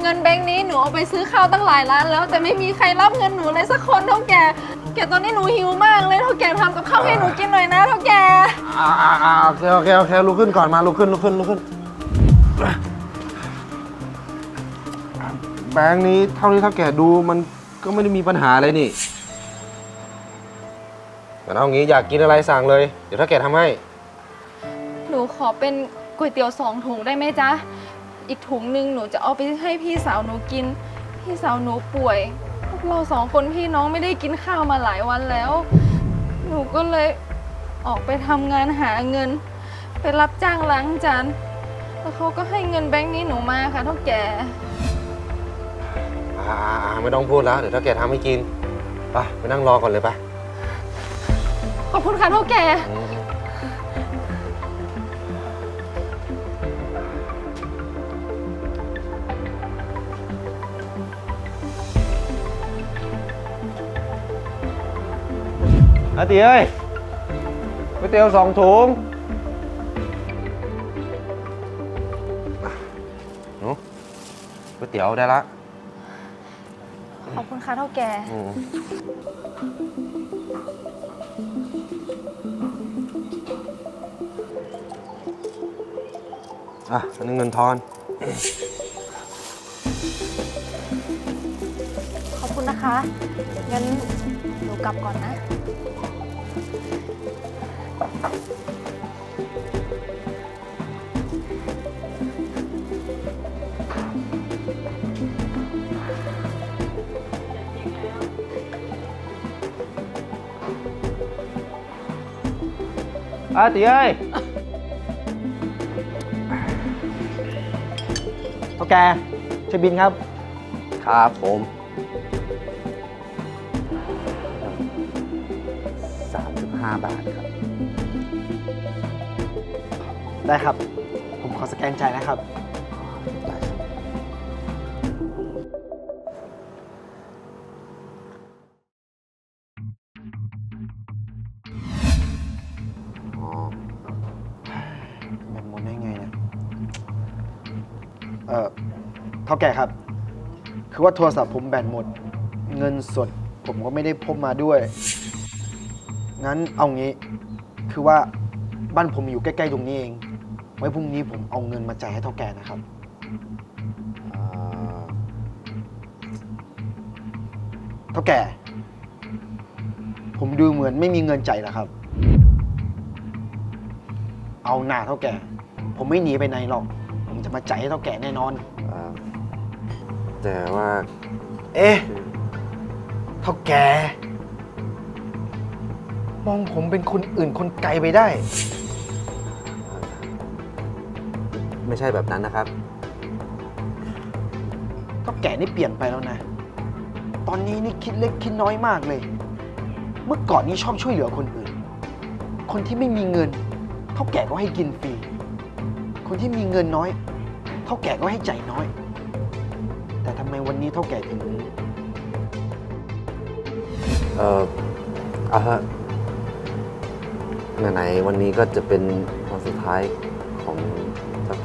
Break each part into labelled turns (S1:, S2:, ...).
S1: เงินแบงค์นี้หนูเอาไปซื้อข้าวตั้งหลายร้านแล้ว แต่ไม่มีใครรับเงินหนูเลยสักคนเท่าแก่แกตอนนี้หนูหิวมากเลยเท่าแก่ทำกับข้าวให้หนูกินหน่อยนะเท่าแก่
S2: อ่าอ่าอ่าโอเคโอเคโอเคลุกขึ้นก่อนมาลุกขึ้นลุกขึ้นลุกขึ้น แบงค์นี้เท่าที่เท่าแก่ดูมันก็ไม่ได้มีปัญหาอะไรนี่แต่เอางี้อยากกินอะไรสั่งเลย เดี๋ยวเท่าแก่ทำให้
S1: หนูขอเป็นก๋วยเตี๋ยวสองถุงได้ไหมจ๊ะ อีกถุงหนึ่งหนูจะเอาไปให้พี่สาวหนูกิน พี่สาวหนูป่วย พวกเราสองคนพี่น้องไม่ได้กินข้าวมาหลายวันแล้ว หนูก็เลยออกไปทำงานหาเงิน ไปรับจ้างล้างจานแล้วเขาก็ให้เงินแบงค์นี้หนูมาค่ะเท่าแก่
S2: อ่าอ่าไม่ต้องพูดแล้ว เดี๋ยวเท่าแก่ทำให้กิน ไปไปนั่งรอก่อนเลยไป
S1: ขอบคุณค่ะเท่าแก่
S2: อืม อาตีเอ้ยก๋วยเตี๋ยวสองถุงหนูก๋วยเตี๋ยวได้ละ
S1: ขอบคุณค่ะเท่าแก่
S2: อืมอะอันนี้เงินทอน
S1: ขอบคุณนะคะ งั้นหนูกลับก่อนนะ
S2: อาตีเอ้ย
S3: โอเคชบินครับ
S2: ครับผม
S3: 35บาทครับ ได้ครับ ผมขอสแกนจ่ายนะครับ
S2: อ๋อ
S3: แบตหมดได้ไงเนี่ย เอ่อเท่าแก่ครับ คือว่าโทรศัพท์ผมแบตหมด เงินสดผมก็ไม่ได้พกมาด้วย งั้นเอางี้ คือว่าบ้านผมอยู่ใกล้ ๆ ตรงนี้เอง ไว้พรุ่งนี้ผมเอาเงินมาจ่ายให้เท่าแก่นะครับ
S2: อ่า
S3: เท่าแก่ ผมดูเหมือนไม่มีเงินจ่ายนะครับ เอาหน้าเท่าแก่ ผมไม่หนีไปไหนหรอก ผมจะมาจ่ายให้เท่าแก่แน่นอน
S2: อ่าแต่ว่า
S3: เอ๊ะ เท่าแก่ มองผมเป็นคนอื่นคนไกลไปได้
S2: ไม่ใช่แบบนั้นนะครับ
S3: เท่าแก่นี่เปลี่ยนไปแล้วนะ ตอนนี้นี่คิดเล็กคิดน้อยมากเลย เมื่อก่อนนี้ชอบช่วยเหลือคนอื่น คนที่ไม่มีเงิน เท่าแก่ก็ให้กินฟรี คนที่มีเงินน้อย เท่าแก่ก็ให้จ่ายน้อย แต่ทำไมวันนี้เท่าแก่ถึง
S2: เออเอาฮะไหนๆวันนี้ก็จะเป็นวันสุดท้ายของเท่า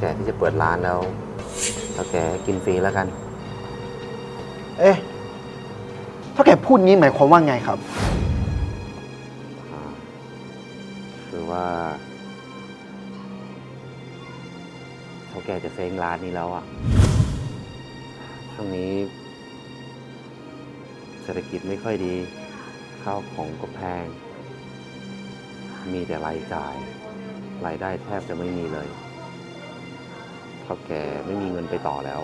S2: แก่ที่จะเปิดร้านแล้วเท่าแก่กินฟรีแล้วกัน
S3: เอ๊ะเท่าแก่พูดนี้หมายความว่าไงครับ
S2: อ่าคือว่าเท่าแก่จะเซ้งร้านนี้แล้วอะช่วงนี้ เศรษฐกิจไม่ค่อยดี ข้าวของก็แพง มีแต่รายจ่าย รายได้แทบจะไม่มีเลย เท่าแก่ไม่มีเงินไปต่อแล้ว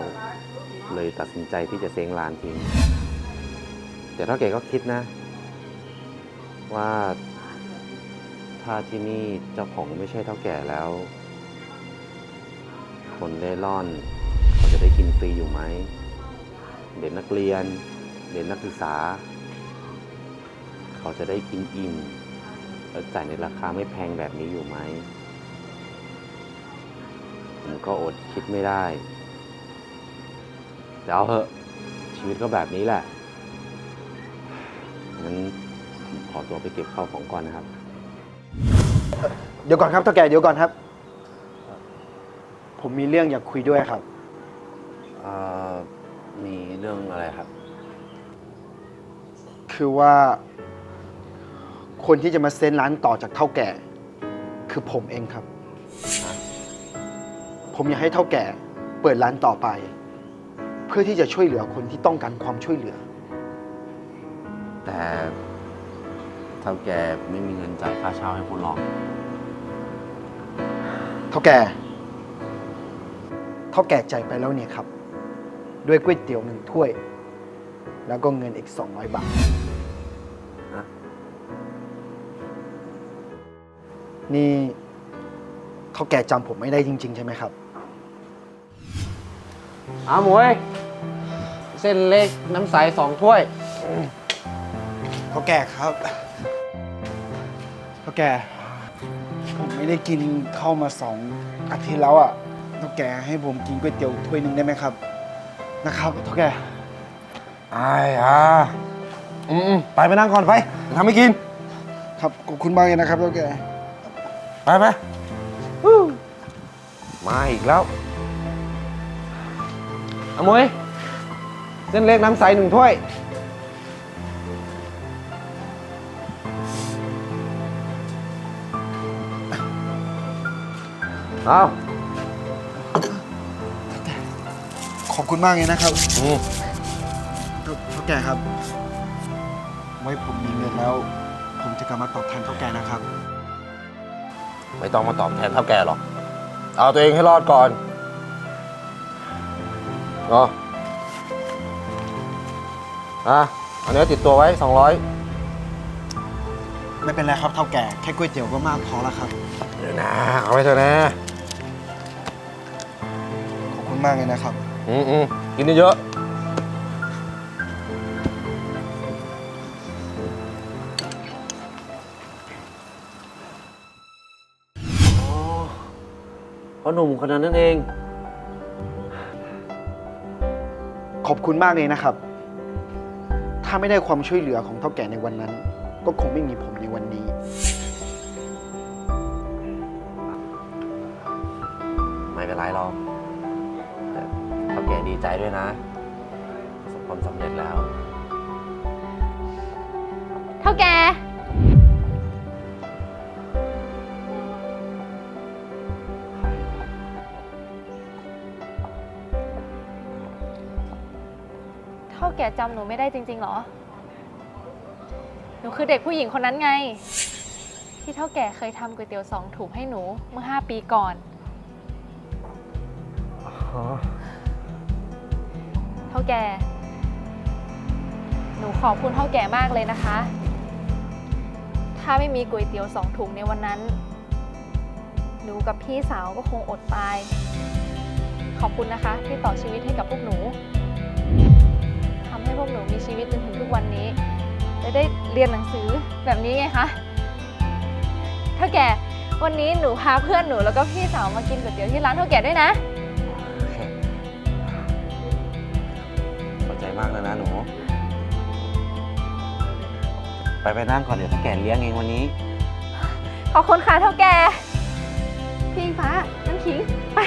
S2: เลยตัดสินใจที่จะเซ้งร้านทิ้ง แต่เท่าแก่ก็คิดนะ ว่าถ้าที่นี่เจ้าของไม่ใช่เท่าแก่แล้ว คนเล่ร่อนเขาจะได้กินฟรีอยู่ไหม เด็กนักเรียน เด็กนักศึกษา เขาจะได้กินอิ่มแล้วจ่ายในราคาไม่แพงแบบนี้อยู่ไหม ก็อดคิดไม่ได้แต่เอาเถอะชีวิตก็แบบนี้แหละงั้นผมขอตัวไปเก็บข้าวของก่อนนะครับ
S3: เดี๋ยวก่อนครับเท่าแก่เดี๋ยวก่อนครับ ผมมีเรื่องอยากคุยด้วยครับ
S2: เอ่อมีเรื่องอะไรครับ
S3: คือว่า คนที่จะมาเซ็นร้านต่อจากเท่าแก่ คือผมเองครับ ผมอยากให้เท่าแก่เปิดร้านต่อไป เพื่อที่จะช่วยเหลือคนที่ต้องการความช่วยเหลือ
S2: แต่เท่าแกไม่มีเงินจ่ายค่าเช่าให้คุณหรอก
S3: เท่าแก่เท่าแก่ใจายไปแล้วเนี่ยครับ ด้วยก๋วยเตี๋ยวหนึ่งถ้วย แล้วก็เงินอีก 200 บาท
S2: ฮะ
S3: นี่เท่าแก่จำผมไม่ได้จริง ๆ ใช่ไหมครับ
S4: เอาหมวย เส้นเล็กน้ำใสสองถ้วย
S3: เท่าแก่ครับเท่าแก่ผมไม่ได้กินข้าวมาสองอาทิตย์แล้วอะเท่าแก่ให้ผมกินก๋วยเตี๋ยวถ้วยหนึ่งได้ไหมครับ นะครับเท่าแก่
S4: ไอ้อะอืมๆไปไปนั่งก่อนไปทำให้กิน
S3: ครับขอบคุณมากเลยนะครับเท่าแก่
S4: ไปไปฮู้มาอีกแล้วเอาหมวยเส้นเล็กน้ำใสหนึ่งถ้วย เอา
S3: ขอบคุณมากเลยนะครับ
S4: อืม
S3: เท่าแก่ครับ ไว้ผมมีเงินแล้ว ผมจะกลับมาตอบแทนเท่าแก่นะครับ
S4: ไม่ต้องมาตอบแทนเท่าแกหรอก เอาตัวเองให้รอดก่อน เนาะอะอันนี้ติดตัวไว้ 200
S3: ไม่เป็นไรครับเท่าแก่แค่ก๋วยเตี๋ยวก็มากพอแล้วครับ
S4: เดี๋ยวนะเอาไว้เถอะนะ
S3: ขอบคุณมากเลยนะครับ
S4: อืมอืมกินเยอะ
S2: อ๋อเพราะหนุ่มคนนั้นนั่นเอง
S3: ขอบคุณมากเลยนะครับ ถ้าไม่ได้ความช่วยเหลือของเท่าแก่ในวันนั้น ก็คงไม่มีผมในวันนี้
S2: ไม่เป็นไรหรอกแต่เท่าแกดีใจด้วยนะประสบความสำเร็จแล้ว
S1: เท่าแก ท่าแกจำหนูไม่ได้จริงๆเหรอ หนูคือเด็กผู้หญิงคนนั้นไง ที่เท่าแก่เคยทำก๋วยเตี๋ยวสองถุงให้หนูเมื่อ 5 ปีก่อนเท่าแก่ หนูขอบคุณเท่าแก่มากเลยนะคะ ถ้าไม่มีก๋วยเตี๋ยวสองถุงในวันนั้น หนูกับพี่สาวก็คงอดตาย ขอบคุณนะคะที่ต่อชีวิตให้กับพวกหนูทำ ให้พวกหนูมีชีวิตจนถึงทุกวันนี้และได้เรียนหนังสือแบบนี้ไงคะเท่าแก่วันนี้หนูพาเพื่อนหนูแล้วก็พี่สาวมากินก๋วยเตี๋ยวที่ร้านเท่าแก่ด้วยนะ
S2: ขอบใจมากเลยนะหนู ไปไปนั่งก่อนเดี๋ยวถ้าแกเลี้ยงเองวันนี้
S1: ขอบคุณค่ะเท่าแก่พี่อิงฟ้าน้ำขิงไป